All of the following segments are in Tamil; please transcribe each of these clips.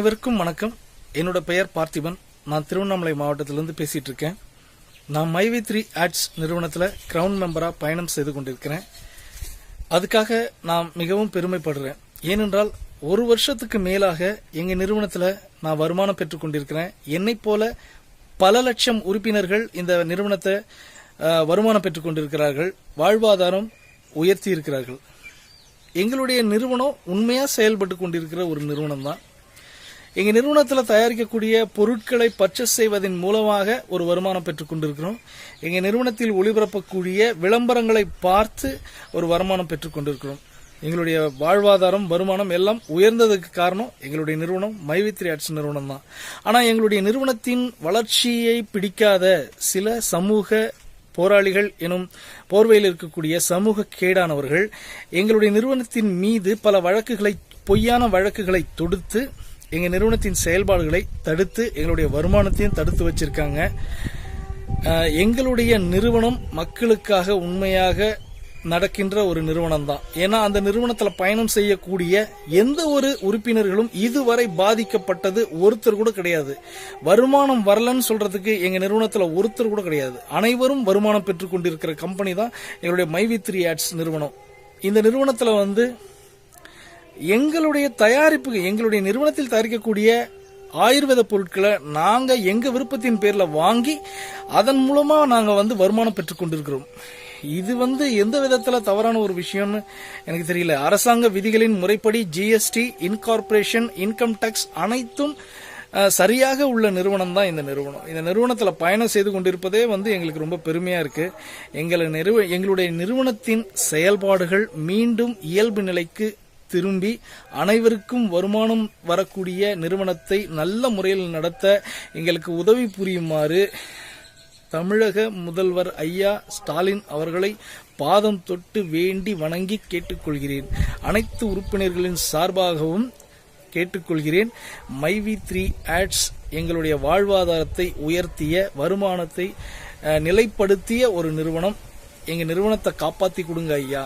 அனைவருக்கும் வணக்கம். என்னோட பெயர் பார்த்திபன். நான் திருவண்ணாமலை மாவட்டத்திலிருந்து பேசிட்டு இருக்கேன் நான் மைவி த்ரீ ஆட்ஸ் நிறுவனத்தில் கிரவுண்ட் மெம்பராக பயணம் செய்து கொண்டிருக்கிறேன். அதுக்காக நான் மிகவும் பெருமைப்படுறேன். ஏனென்றால் ஒரு வருஷத்துக்கு மேலாக எங்கள் நிறுவனத்தில் நான் வருமானம் பெற்றுக் கொண்டிருக்கிறேன். என்னை போல பல லட்சம் உறுப்பினர்கள் இந்த நிறுவனத்தை வருமானம் பெற்றுக் கொண்டிருக்கிறார்கள். வாழ்வாதாரம் உயர்த்தி இருக்கிறார்கள். எங்களுடைய நிறுவனம் உண்மையாக செயல்பட்டு கொண்டிருக்கிற ஒரு நிறுவனம் தான் எங்கள் நிறுவனத்தில் தயாரிக்கக்கூடிய பொருட்களை பர்ச்சேஸ் செய்வதன் மூலமாக ஒரு வருமானம் பெற்றுக் கொண்டிருக்கிறோம். எங்கள் நிறுவனத்தில் ஒளிபரப்பக்கூடிய விளம்பரங்களை பார்த்து ஒரு வருமானம் பெற்றுக் கொண்டிருக்கிறோம். எங்களுடைய வாழ்வாதாரம் வருமானம் எல்லாம் உயர்ந்ததுக்கு காரணம் எங்களுடைய நிறுவனம் மைவித்ரி ஆட்ஸ் நிறுவனம் தான். ஆனால் எங்களுடைய நிறுவனத்தின் வளர்ச்சியை பிடிக்காத சில சமூக போராளிகள் எனும் போர்வையில் இருக்கக்கூடிய சமூக கேடானவர்கள் எங்களுடைய நிறுவனத்தின் மீது பல வழக்குகளை பொய்யான வழக்குகளை தொடுத்து எங்க நிறுவனத்தின் செயல்பாடுகளை தடுத்து எங்களுடைய வருமானத்தையும் தடுத்து வச்சிருக்காங்க. எங்களுடைய நிறுவனம் மக்களுக்காக உண்மையாக நடக்கின்ற ஒரு நிறுவனம் தான் ஏன்னா அந்த நிறுவனத்தில் பயணம் செய்யக்கூடிய எந்த ஒரு உறுப்பினர்களும் இதுவரை பாதிக்கப்பட்டது ஒருத்தர் கூட கிடையாது. வருமானம் வரலன்னு சொல்றதுக்கு எங்க நிறுவனத்தில் ஒருத்தர் கூட கிடையாது. அனைவரும் வருமானம் பெற்றுக் கொண்டிருக்கிற கம்பெனி தான் எங்களுடைய மைவி த்ரீ ஆட்ஸ் நிறுவனம். இந்த நிறுவனத்தில் வந்து எங்களுடைய தயாரிப்பு எங்களுடைய நிறுவனத்தில் தயாரிக்கக்கூடிய ஆயுர்வேத பொருட்களை நாங்க எங்க விருப்பத்தின் பேர்ல வாங்கி அதன் மூலமா நாங்க வந்து வருமானம் பெற்றுக் கொண்டிருக்கிறோம். இது வந்து எந்த விதத்துல தவறான ஒரு விஷயம்னு எனக்கு தெரியல. அரசாங்க விதிகளின் முறைப்படி ஜிஎஸ்டி இன்கார்பரேஷன் இன்கம் டேக்ஸ் அனைத்தும் சரியாக உள்ள நிறுவனம் தான் இந்த நிறுவனம். இந்த நிறுவனத்தில் பயணம் செய்து கொண்டிருப்பதே வந்து எங்களுக்கு ரொம்ப பெருமையாக இருக்கு. எங்களை நிறுவ எங்களுடைய நிறுவனத்தின் செயல்பாடுகள் மீண்டும் இயல்பு நிலைக்கு திரும்பி அனைவருக்கும் வருமானம் வரக்கூடிய நிறுவனத்தை நல்ல முறையில் நடத்த எங்களுக்கு உதவி புரியுமாறு தமிழக முதல்வர் ஐயா ஸ்டாலின் அவர்களை பாதம் தொட்டு வேண்டி வணங்கி கேட்டுக்கொள்கிறேன். அனைத்து உறுப்பினர்களின் சார்பாகவும் கேட்டுக்கொள்கிறேன். மைவி த்ரீ ஆட்ஸ் எங்களுடைய வாழ்வாதாரத்தை உயர்த்திய வருமானத்தை நிலைப்படுத்திய ஒரு நிறுவனம். எங்கள் நிறுவனத்தை காப்பாற்றி கொடுங்க ஐயா.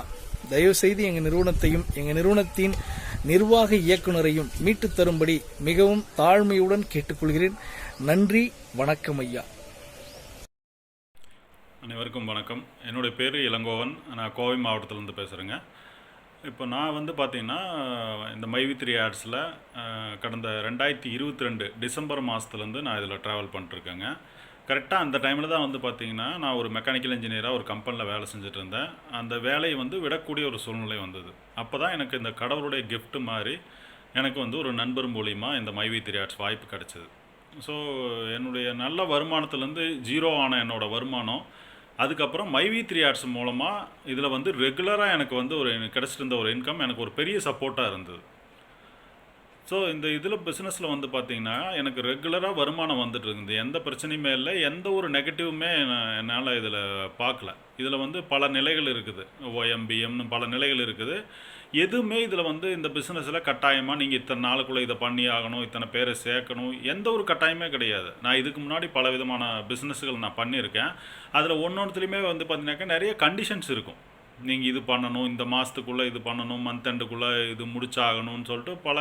தயவுசெய்து எங்கள் நிறுவனத்தையும் எங்கள் நிறுவனத்தின் நிர்வாக இயக்குனரையும் மீட்டுத் தரும்படி மிகவும் தாழ்மையுடன் கேட்டுக்கொள்கிறேன். நன்றி வணக்கம் ஐயா. அனைவருக்கும் வணக்கம். என்னுடைய பேர் இளங்கோவன். நான் கோவை மாவட்டத்திலேருந்து பேசுகிறேங்க இப்போ நான் வந்து பார்த்தீங்கன்னா இந்த மைவி த்ரீ ஆட்ஸில் கடந்த ரெண்டாயிரத்தி இருபத்தி ரெண்டு டிசம்பர் மாதத்துலேருந்து நான் இதில் ட்ராவல் பண்ணிட்டுருக்கேங்க கரெக்டாக அந்த டைமில் தான் வந்து பார்த்தீங்கன்னா நான் ஒரு மெக்கானிக்கல் இன்ஜினியராக ஒரு கம்பெனியில் வேலை செஞ்சுட்டு இருந்தேன் அந்த வேலையை வந்து விடக்கூடிய ஒரு சூழ்நிலை வந்தது. அப்போ தான் எனக்கு இந்த கடவுளுடைய கிஃப்ட்டு மாதிரி எனக்கு வந்து ஒரு நண்பர் மூலிமா இந்த மைவி த்ரீ ஆர்ட்ஸ் வாய்ப்பு கிடச்சிது. ஸோ என்னுடைய நல்ல வருமானத்துலேருந்து ஜீரோ ஆன என்னோடய வருமானம் அதுக்கப்புறம் மைவி த்ரீ ஆர்ட்ஸ் மூலமாக இதில் வந்து ரெகுலராக எனக்கு வந்து ஒரு கிடச்சிட்டு இருந்த ஒரு இன்கம் எனக்கு ஒரு பெரிய சப்போர்ட்டாக இருந்தது. ஸோ இந்த இதில் பிஸ்னஸில் வந்து பார்த்தீங்கன்னா எனக்கு ரெகுலராக வருமானம் வந்துட்டு இருக்குது. எந்த பிரச்சனையுமே இல்லை. எந்த ஒரு நெகட்டிவுமே என்னால் இதில் பார்க்கல இதில் வந்து பல நிலைகள் இருக்குது. ஓஎம்பிஎம்னு பல நிலைகள் இருக்குது. எதுவுமே இதில் வந்து இந்த பிஸ்னஸில் கட்டாயமாக நீங்கள் இத்தனை நாளுக்குள்ளே இதை பண்ணி ஆகணும் இத்தனை பேரை சேர்க்கணும் எந்த ஒரு கட்டாயமே கிடையாது. நான் இதுக்கு முன்னாடி பல விதமான பிஸ்னஸ்கள் நான் பண்ணியிருக்கேன் அதில் ஒன்றொன்றுத்துலேயுமே வந்து பார்த்தீங்கன்னாக்கா நிறைய கண்டிஷன்ஸ் இருக்கும். நீங்கள் இது பண்ணணும் இந்த மாதத்துக்குள்ளே இது பண்ணணும் மந்த் எண்டுக்குள்ளே இது முடிச்சாகணும்னு சொல்லிட்டு பல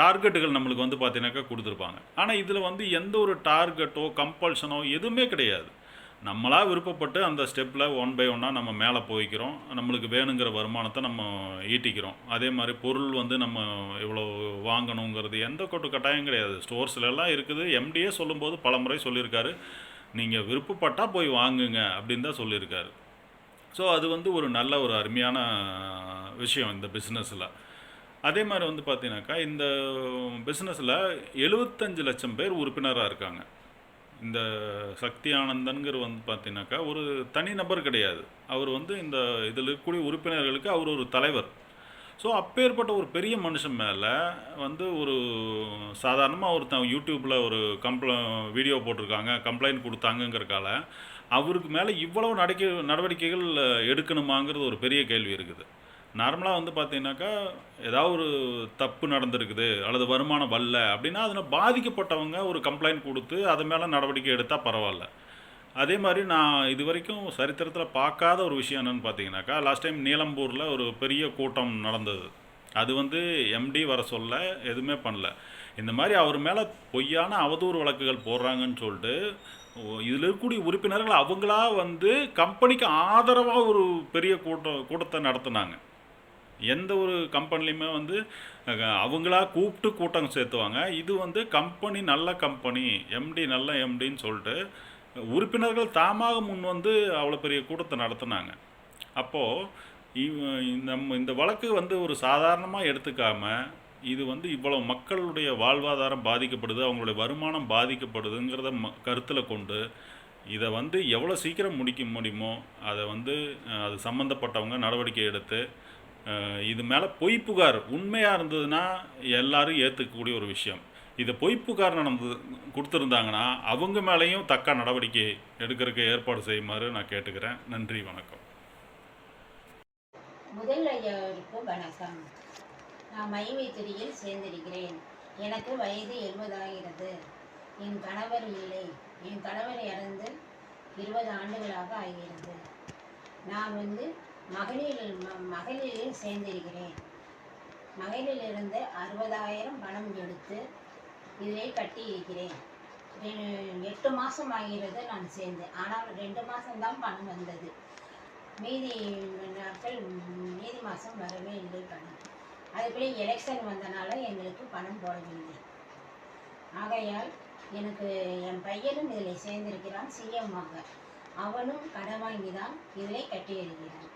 டார்கெட்டுகள் நம்மளுக்கு வந்து பார்த்தீங்கன்னாக்கா கொடுத்துருப்பாங்க. ஆனால் இதில் வந்து எந்த ஒரு டார்கெட்டோ கம்பல்ஷனோ எதுவுமே கிடையாது. நம்மளாக விருப்பப்பட்டு அந்த ஸ்டெப்பில் ஒன் பை ஒன்னாக நம்ம மேலே போய்க்கிறோம். நம்மளுக்கு வேணுங்கிற வருமானத்தை நம்ம ஈட்டிக்கிறோம். அதே மாதிரி பொருள் வந்து நம்ம இவ்வளோ வாங்கணுங்கிறது எந்த கொட்டு கட்டாயம் கிடையாது. ஸ்டோர்ஸ்லலாம் இருக்குது. எம்டியே சொல்லும்போது பல முறை சொல்லியிருக்காரு. நீங்கள் விருப்பப்பட்டால் போய் வாங்குங்க அப்படின்னு தான் சொல்லியிருக்காரு. ஸோ அது வந்து ஒரு நல்ல ஒரு அருமையான விஷயம் இந்த பிஸ்னஸில் அதே மாதிரி வந்து பார்த்தீங்கன்னாக்கா இந்த பிஸ்னஸில் எழுபத்தஞ்சு லட்சம் பேர் உறுப்பினராக இருக்காங்க. இந்த சக்தி ஆனந்தன்கிற வந்து பார்த்தீங்கன்னாக்கா ஒரு தனிநபர் கிடையாது. அவர் வந்து இந்த இதில் இருக்கக்கூடிய உறுப்பினர்களுக்கு அவர் ஒரு தலைவர். ஸோ அப்பேற்பட்ட ஒரு பெரிய மனுஷன் மேலே வந்து ஒரு சாதாரணமாக ஒருத்தன் யூடியூப்பில் ஒரு கம்ப்ள வீடியோ போட்டிருக்காங்க கம்ப்ளைண்ட் கொடுத்தாங்கங்கிறக்கால அவருக்கு மேலே இவ்வளவு நடக்க நடவடிக்கைகள் எடுக்கணுமாங்கிறது ஒரு பெரிய கேள்வி இருக்குது. நார்மலாக வந்து பார்த்தீங்கன்னாக்கா ஏதாவது ஒரு தப்பு நடந்திருக்குது அல்லது வருமானம் வரல அப்படின்னா அதில் பாதிக்கப்பட்டவங்க ஒரு கம்ப்ளைண்ட் கொடுத்து அது மேலே நடவடிக்கை எடுத்தால் பரவாயில்ல. அதே மாதிரி நான் இது வரைக்கும் சரித்திரத்தில் பார்க்காத ஒரு விஷயம் என்னென்னு பார்த்தீங்கன்னாக்கா லாஸ்ட் டைம் நீலம்பூரில் ஒரு பெரிய கூட்டம் நடந்தது. அது வந்து எம்டி வர சொல்ல எதுவுமே பண்ணல. இந்த மாதிரி அவர் மேலே பொய்யான அவதூறு வழக்குகள் போடுறாங்கன்னு சொல்லிட்டு இதில் இருக்கக்கூடிய உறுப்பினர்கள் அவங்களா வந்து கம்பெனிக்கு ஆதரவாக ஒரு பெரிய கூட்டம் கூட்டத்தை நடத்துனாங்க. எந்த ஒரு கம்பெனிலையுமே வந்து அவங்களா கூப்பிட்டு கூட்டம் சேர்த்துவாங்க. இது வந்து கம்பெனி நல்ல கம்பெனி எம்டி நல்ல எம்டின்னு சொல்லிட்டு உறுப்பினர்கள் தாமாக முன் வந்து அவ்வளோ பெரிய கூட்டத்தை நடத்தினாங்க. அப்போது நம்ம இந்த வழக்கு வந்து ஒரு சாதாரணமாக எடுத்துக்காம இது வந்து இவ்வளோ மக்களுடைய வாழ்வாதாரம் பாதிக்கப்படுது அவங்களுடைய வருமானம் பாதிக்கப்படுதுங்கிறத ம கருத்தில் கொண்டு இதை வந்து எவ்வளோ சீக்கிரம் முடிக்க முடியுமோ அதை வந்து அது சம்மந்தப்பட்டவங்க நடவடிக்கை எடுத்து இது மேலே பொய் புகார் உண்மையாக இருந்ததுன்னா எல்லாரும் ஏற்றுக்கக்கூடிய ஒரு விஷயம். இதை பொய் புகார் நடந்து கொடுத்துருந்தாங்கன்னா அவங்க மேலேயும் தக்க நடவடிக்கை எடுக்கிறதுக்கு ஏற்பாடு செய்யுமாறு நான் கேட்டுக்கிறேன். நன்றி வணக்கம். முதல் ஐயாவிற்கு வணக்கம் நான் மைவைத்திரியில் சேர்ந்திருக்கிறேன். எனக்கு வயது எழுபதாகிறது. என் கணவர் இல்லை. என் கணவர் இறந்து இருபது ஆண்டுகளாக ஆகிறது. நான் வந்து மகளிரில் மகளிரில் சேர்ந்திருக்கிறேன். மகளிரிலிருந்து அறுபதாயிரம் பணம் எடுத்து இதிலே கட்டியிருக்கிறேன். எட்டு மாதம் ஆகிறது நான் சேர்ந்தேன் ஆனால் ரெண்டு மாதம்தான் பணம் வந்தது. மீதி நாட்கள் மீதி மாதம் வரவே இல்லை பணம். அதுக்குள்ளே எலெக்ஷன் வந்தனால எங்களுக்கு பணம் போடவில்லை. ஆகையால் எனக்கு என் பையனும் இதில் சேர்ந்திருக்கிறான் சிஎம்மாக. அவனும் கடன் வாங்கி தான் இதில் கட்டியிருக்கிறான்.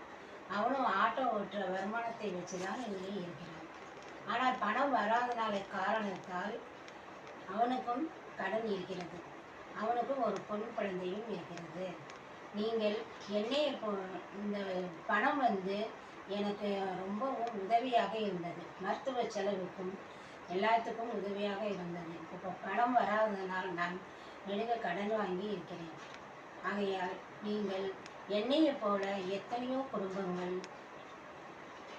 அவனும் ஆட்டோ ஓட்டுற வருமானத்தை வச்சு தான் இருக்கிறான். ஆனால் பணம் வராதனால காரணத்தால் அவனுக்கும் கடன் இருக்கிறது. அவனுக்கும் ஒரு பொன் குழந்தையும் இருக்கிறது. நீங்கள் என்னை இப்போ இந்த பணம் வந்து எனக்கு ரொம்பவும் உதவியாக இருந்தது. மருத்துவ செலவுக்கும் எல்லாத்துக்கும் உதவியாக இருந்தது. இப்போ பணம் வராததனால் நான் நெடுக கடன் வாங்கி இருக்கிறேன். ஆகையால் நீங்கள் என்னையை போல எத்தனையோ குடும்பங்கள்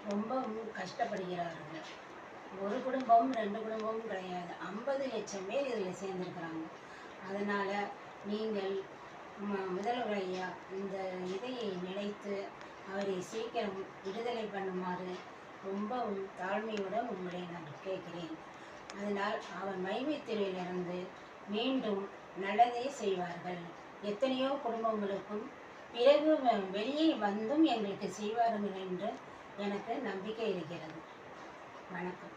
ரொம்பவும் கஷ்டப்படுகிறார்கள். ஒரு குடும்பம் ரெண்டு குடும்பமும் கிடையாது. ஐம்பது லட்சம் பேர் இதில் சேர்ந்துருக்குறாங்க. அதனால் நீங்கள் முதல்வர் ஐயா இந்த இதையை நினைத்து அவரை சீக்கிரம் விடுதலை பண்ணுமாறு ரொம்பவும் தாழ்மையுடன் உங்களை நான் கேட்கிறேன். அதனால் அவர் மைமைத்திரையிலிருந்து மீண்டும் நல்லதே செய்வார்கள். எத்தனையோ குடும்பங்களுக்கும் பிறகு வெளியே வந்தும் எங்களுக்கு செய்வார்கள் என்று எனக்கு நம்பிக்கை இருக்கிறது. வணக்கம்.